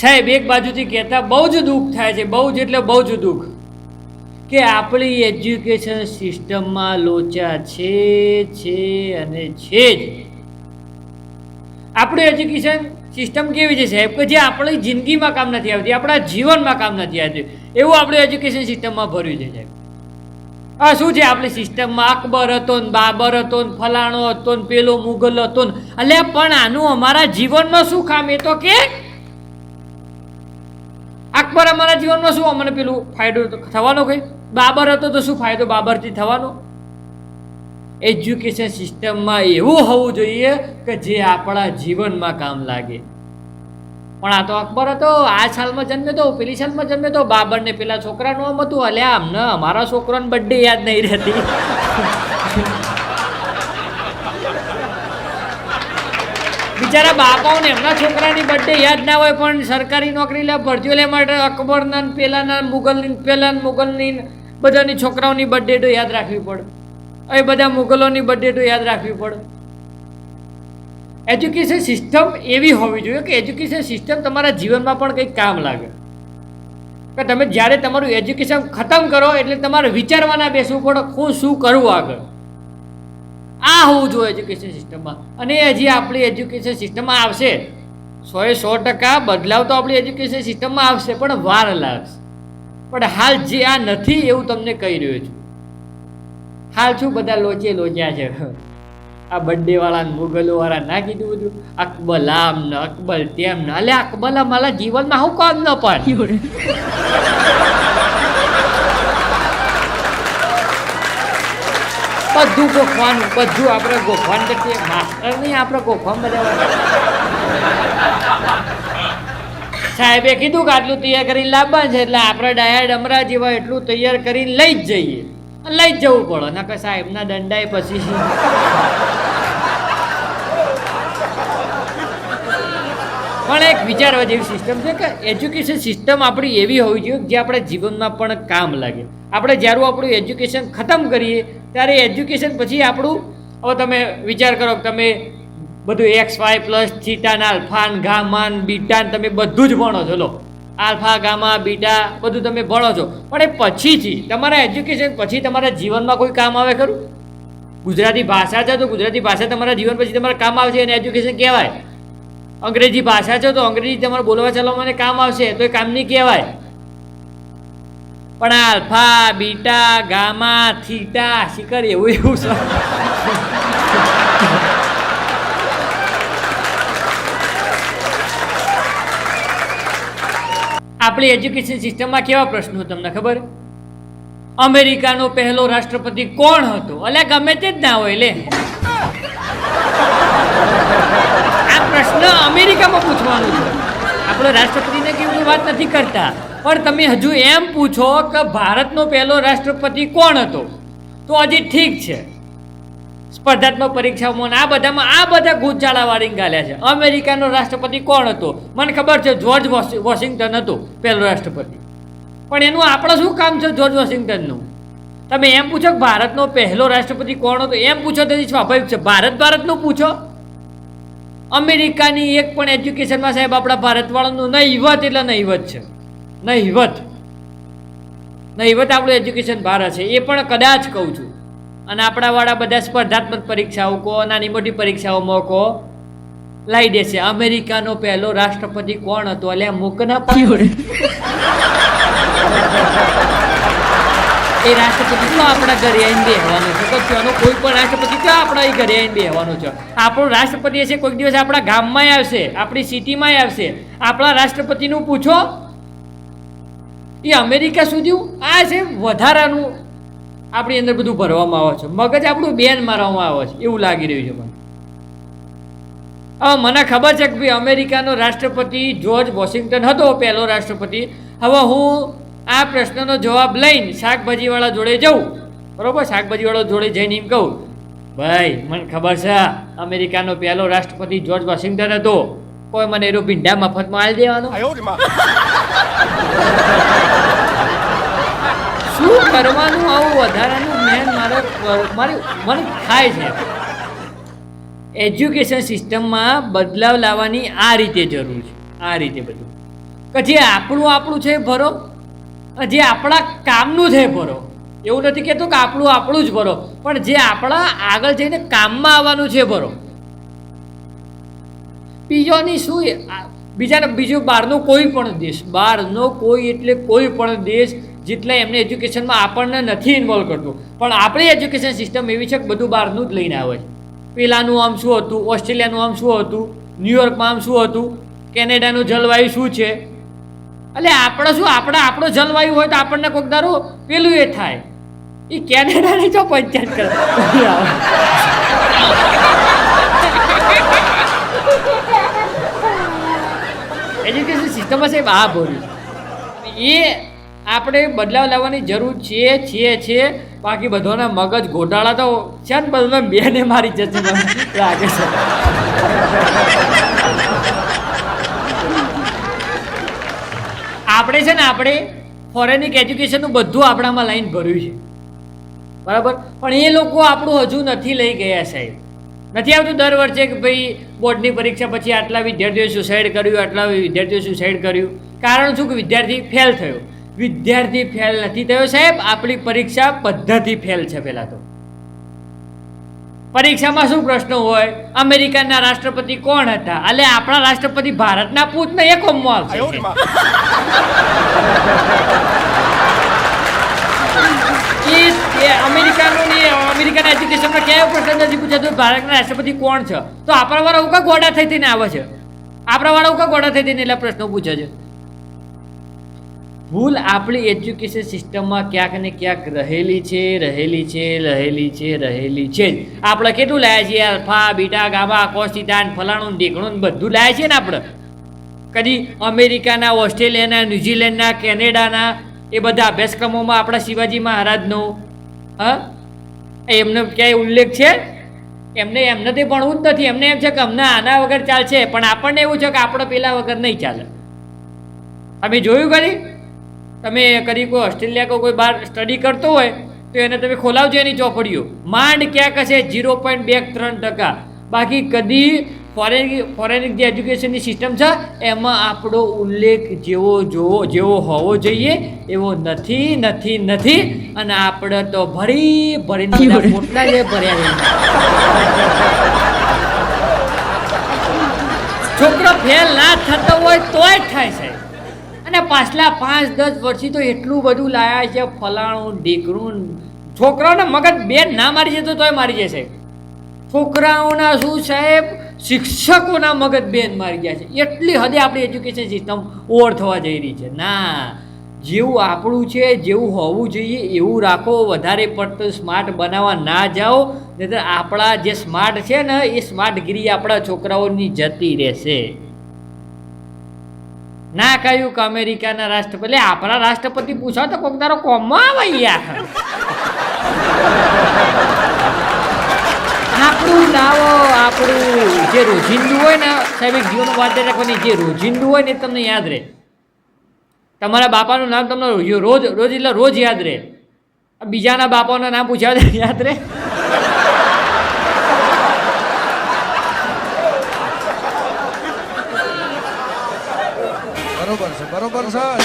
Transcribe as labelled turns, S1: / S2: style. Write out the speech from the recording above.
S1: સાહેબ, એક બાજુથી કહેતા, બહુ જ દુઃખ થાય છે, બહુ જ એટલે બહુ જ દુઃખ કે આપણી એજ્યુકેશન સિસ્ટમમાં લોચા છે છે અને છે જ. આપણું એજ્યુકેશન સિસ્ટમ કેવી છે સાહેબ? કે જે આપણી જિંદગીમાં કામ નથી આવતી, આપણા જીવનમાં કામ નથી આવતી. એવું આપણું એજ્યુકેશન સિસ્ટમમાં ભર્યું છે સાહેબ. આ શું છે આપણી સિસ્ટમમાં? અકબર હતો ને બાબર હતો ને ફલાણો હતો ને પેલો મુગલ હતો ને એટલે પણ આનું અમારા જીવનમાં શું કામ? એ તો કે અકબર અમારા જીવનમાં શું? અમને પેલું ફાયદો થવાનો કઈ બાબર હતો તો શું ફાયદો બાબરથી થવાનો? એજ્યુકેશન સિસ્ટમમાં એવું હોવું જોઈએ કે જે આપણા જીવનમાં કામ લાગે. પણ આ તો અકબર હતો, આ સાલમાં જન્મ્યો તો, પેલી સાલમાં જન્મ્યો તો, બાબરને પેલા છોકરાનું આમ હતું. અલ્યા, અમને અમારા છોકરાને બર્થડે યાદ નહીં રહેતી. બિચારા બાપાઓને એમના છોકરાની બર્થડે યાદ ના હોય પણ સરકારી નોકરી લે, ભરતીઓ લે માટે અકબરના પેલાના મુગલની પેલા મુગલની બધાની છોકરાઓની બર્થડે તો યાદ રાખવી પડે. એ બધા મુગલોની બર્થડે તો યાદ રાખવી પડે. એજ્યુકેશન સિસ્ટમ એવી હોવી જોઈએ કે એજ્યુકેશન સિસ્ટમ તમારા જીવનમાં પણ કંઈક કામ લાગે. કે તમે જ્યારે તમારું એજ્યુકેશન ખતમ કરો એટલે તમારે વિચારવાના બેસવું પડે હું શું કરવું આગળ. આ હોવું જોઈએ એજ્યુકેશન સિસ્ટમમાં અને એ હજી આપણી એજ્યુકેશન સિસ્ટમમાં આવશે. સોએ સો ટકા બદલાવ તો આપણી એજ્યુકેશન સિસ્ટમમાં આવશે, પણ વાર લાગશે. પણ હાલ જે આ નથી એવું તમને કહી રહ્યો છું. હાલ શું બધા લોચે લોચ્યા છે? આ બર્થડે વાળા મુગલો વાળા ના કીધું બધું? અકબલ આમ ને અકબલ તેમ ને અલે અકબલ મારા જીવનમાં હું કામ ન પણ બધું ગોખવાનું, બધું આપણે ગોખવાનું કરીએ માસ્ટર નહીં આપણે ગોખવાનું બધા સાહેબે કીધું કે આટલું તૈયાર કરીને લાવવાનું છે, એટલે આપણે ડાયા ડમરા જેવા એટલું તૈયાર કરીને લઈ જ જઈએ. લઈ જ જવું પડે, નકર સાહેબના દંડાય પછી પણ એક વિચારવા જેવી સિસ્ટમ છે કે એજ્યુકેશન સિસ્ટમ આપણી એવી હોવી જોઈએ જે આપણા જીવનમાં પણ કામ લાગે. આપણે જ્યારે આપણું એજ્યુકેશન ખતમ કરીએ ત્યારે એજ્યુકેશન પછી આપણું, હવે તમે વિચાર કરો કે તમે બધું એક્સ, વાય પ્લસ, થીટાન આલ્ફાન, ગામાન, બીટાન તમે બધું જ ભણો છો, લો. આલ્ફા, ગામા, બીટા બધું તમે ભણો છો. પણ એ પછીથી તમારા એજ્યુકેશન પછી તમારા જીવનમાં કોઈ કામ આવે ખરું? ગુજરાતી ભાષા છે તો ગુજરાતી ભાષા તમારા જીવન પછી તમારા કામ આવશે અને એજ્યુકેશન કહેવાય. અંગ્રેજી ભાષા છે તો અંગ્રેજી તમારે બોલવા, ચાલવામાં કામ આવશે તો એ કામ નહીં કહેવાય. પણ આલ્ફા, બીટા, ગામા, થીટા, શિખર એવું એવું છે. આપણી એજ્યુકેશન સિસ્ટમમાં કેવા પ્રશ્નો તમને ખબર? અમેરિકાનો પહેલો રાષ્ટ્રપતિ કોણ હતો? અલ્યા ગમે તે જ ના હોય લે. આ પ્રશ્ન અમેરિકામાં પૂછવાનો છે. આપણે રાષ્ટ્રપતિને કેવું વાત નથી કરતા? પણ તમે હજુ એમ પૂછો કે ભારતનો પહેલો રાષ્ટ્રપતિ કોણ હતો? તો હજી ઠીક છે. સ્પર્ધાત્મક પરીક્ષાઓમાં આ બધામાં આ બધા ગૂંચાળા વાળીને ગાલ્યા છે. અમેરિકાનો રાષ્ટ્રપતિ કોણ હતો? મને ખબર છે જ્યોર્જ વોશિ- વોશિંગ્ટન હતો, પહેલો રાષ્ટ્રપતિ. પણ એનું આપણે શું કામ છે જ્યોર્જ વોશિંગ્ટનનું? તમે એમ પૂછો કે ભારતનો પહેલો રાષ્ટ્રપતિ કોણ હતો? એમ પૂછો તો સ્વાભાવિક છે. ભારત ભારતનું પૂછો. અમેરિકાની એક પણ એજ્યુકેશનમાં સાહેબ આપણા ભારતવાળાનું નહીવત એટલે નહીવત છે. નહીવત. નહીવત આપણું એજ્યુકેશન ભારત છે એ પણ કદાચ કહું છું. અને આપણાવાળા બધા સ્પર્ધાત્મક પરીક્ષાઓ કહો, નાની મોટી પરીક્ષાઓમાં કહો લાવી દેશે. અમેરિકાનો પહેલો રાષ્ટ્રપતિ કોણ હતો? એટલે મૂકના એ રાષ્ટ્રપતિ તો આપણા ઘરે આવીને બેહવાનો છે? તો ત્યાંનો કોઈ પણ રાષ્ટ્રપતિ તો આપણા ઘરે આવીને બેહવાનો છે? આપણો રાષ્ટ્રપતિ હશે, કોઈક દિવસ આપણા ગામમાં આવશે, આપણી સિટીમાંય આવશે. આપણા રાષ્ટ્રપતિનું પૂછો એ અમેરિકા સુધી આ છે વધારાનું આપણી અંદર બધું ભરવામાં આવે છે. મગજ આપણું બેન મારવામાં આવે છે. એવું લાગી રહ્યું છે મને. હવે મને ખબર છે કે ભાઈ અમેરિકાનો રાષ્ટ્રપતિ જ્યોર્જ વોશિંગ્ટન હતો, પહેલો રાષ્ટ્રપતિ. હવે હું આ પ્રશ્નનો જવાબ લઈને શાકભાજીવાળા જોડે જઉં. બરોબર? શાકભાજીવાળા જોડે જઈને એમ કહું, ભાઈ, મને ખબર છે અમેરિકાનો પહેલો રાષ્ટ્રપતિ જ્યોર્જ વોશિંગ્ટન હતો. કોઈ મને એરો ભીંડા મફતમાં આવી દેવાનો. કરવાનું આવું વધારાનું મેન મારે, મારી, મને થાય છે. એજ્યુકેશન સિસ્ટમમાં બદલાવ લાવવાની આ રીતે જરૂર છે. આ રીતે બધું. કે જે આપણું આપણું છે ભરો જે આપણા કામનું છે ભરો. એવું નથી કહેતું કે આપણું આપણું જ ભરો, પણ જે આપણા આગળ જઈને કામમાં આવવાનું છે ભરો. બીજોની શું બીજાને, બીજું બહારનો કોઈ પણ દેશ, બહારનો કોઈ એટલે કોઈ પણ દેશ જેટલા એમને એજ્યુકેશનમાં આપણને નથી ઇન્વોલ્વ કરતું. પણ આપણી એજ્યુકેશન સિસ્ટમ એવી છે કે બધું બહારનું જ લઈને આવે છે. પેલાનું આમ શું હતું? ઓસ્ટ્રેલિયાનું આમ શું હતું? ન્યુયોર્કમાં આમ શું હતું? કેનેડાનું જલવાયુ શું છે? એટલે આપણે શું? આપણે આપણો જલવાયુ હોય તો આપણને કોઈક દારો પેલું એ થાય. એ કેનેડાની જો પંચાયત કરે. એજ્યુકેશન સિસ્ટમમાં સાહેબ આ બોલ્યું. એ આપણે બદલાવ લાવવાની જરૂર છે છે છે. બાકી બધાના મગજ ગોટાળા તો છે ને બધા બેને મારી મને લાગે છે. આપણે છે ને, આપણે ફોરેનિક એજ્યુકેશનનું બધું આપણામાં લાઈન ભર્યું છે. બરાબર? પણ એ લોકો આપણું હજુ નથી લઈ ગયા સાહેબ. નથી આવતું દર વર્ષે કે ભાઈ બોર્ડની પરીક્ષા પછી આટલા વિદ્યાર્થીઓએ સુસાઇડ કર્યું, આટલા વિદ્યાર્થીઓએ સુસાઇડ કર્યું. કારણ શું? કે વિદ્યાર્થી ફેલ થયો. વિદ્યાર્થી ફેલ નથી થયો સાહેબ આપણી પરીક્ષા પદ્ધતિ ફેલ છે પહેલાં તો. પરીક્ષામાં શું પ્રશ્ન હોય? અમેરિકાના રાષ્ટ્રપતિ કોણ હતા? એટલે આપણા રાષ્ટ્રપતિ ભારતના પૂતને એક કોમમાં આવશે. એ એ અમેરિકાનું અમેરિકાના એજ્યુકેશનમાં ક્યાંય પ્રશ્ન નથી પૂછાતો ભારતના રાષ્ટ્રપતિ કોણ છે? તો આપણા વાળા ઉકા ગોડા થઈ થઈને આવે છે. આપણા વાળા ઉકા ગોડા થઈ થઈને એટલા પ્રશ્નો પૂછે છે. ભૂલ આપણી એજ્યુકેશન સિસ્ટમમાં ક્યાંક ને ક્યાંક રહેલી છે રહેલી છે રહેલી છે રહેલી છે આપણે કેટલું લાયા છીએ? અલ્ફા બીટા, ગામા કોસ્ટિટાન ફલાણું ઢીકણું બધું લાયા છીએ ને આપણે? કદી અમેરિકાના, ઓસ્ટ્રેલિયાના, ન્યુઝીલેન્ડના, કેનેડાના એ બધા અભ્યાસક્રમોમાં આપણા શિવાજી મહારાજનો, હા? એમનો ક્યાંય ઉલ્લેખ છે? એમને એમને તે ભણવું જ નથી. એમને એમ છે કે અમને આના વગર ચાલશે. પણ આપણને એવું છે કે આપણે પેલા વગર નહીં ચાલે. અમે જોયું કરી તમે કરી કોઈ ઓસ્ટ્રેલિયા કે કોઈ બહાર સ્ટડી કરતો હોય તો એને તમે ખોલાવજો એની ચોપડીઓ. માંડ ક્યાંક હશે? ઝીરો પોઈન્ટ બે ત્રણ ટકા. બાકી કદી ફોરેન ફોરેનિક જે એજ્યુકેશનની સિસ્ટમ છે એમાં આપણો ઉલ્લેખ જેવો જોવો જેવો હોવો જોઈએ એવો નથી નથી નથી. અને આપણે તો ભરી ભરીને મોટા જે ભર્યા છોકરો ફેલ ના થતો હોય તોય થાય છે. અને પાછલા પાંચ, દસ વર્ષથી તો એટલું બધું લાયા છે, ફલાણું, ઢીકણું, છોકરાઓને મગજ બે ના મારી જતો તોય મારી જશે. છોકરાઓના શું સાહેબ? શિક્ષકોના મગજ બેન મારી ગયા છે. એટલી હદે આપણી એજ્યુકેશન સિસ્ટમ ઓવર થવા જઈ રહી છે. ના, જેવું આપણું છે, જેવું હોવું જોઈએ, એવું રાખો, વધારે પડતું સ્માર્ટ બનાવવા ના જાઓ નહીં આપણા જે સ્માર્ટ છે ને, એ સ્માર્ટગીરી આપણા છોકરાઓની જતી રહેશે. ના કહ્યું કે અમેરિકાના રાષ્ટ્રપતિ આપણા રાષ્ટ્રપતિ પૂછો તો કોક તારો કોમમાં આવે યાર. આપણું લાવો આપણું જે રોજિંદુ હોય ને, સાહેબ જીવન વાત રાખવાની જે રોજિંદુ હોય ને એ તમને યાદ રહે. તમારા બાપાનું નામ તમને રોજ રોજ એટલે રોજ યાદ રહે. બીજાના બાપાના નામ પૂછ્યા યાદ રહે.
S2: બરોબર છે બરોબર છે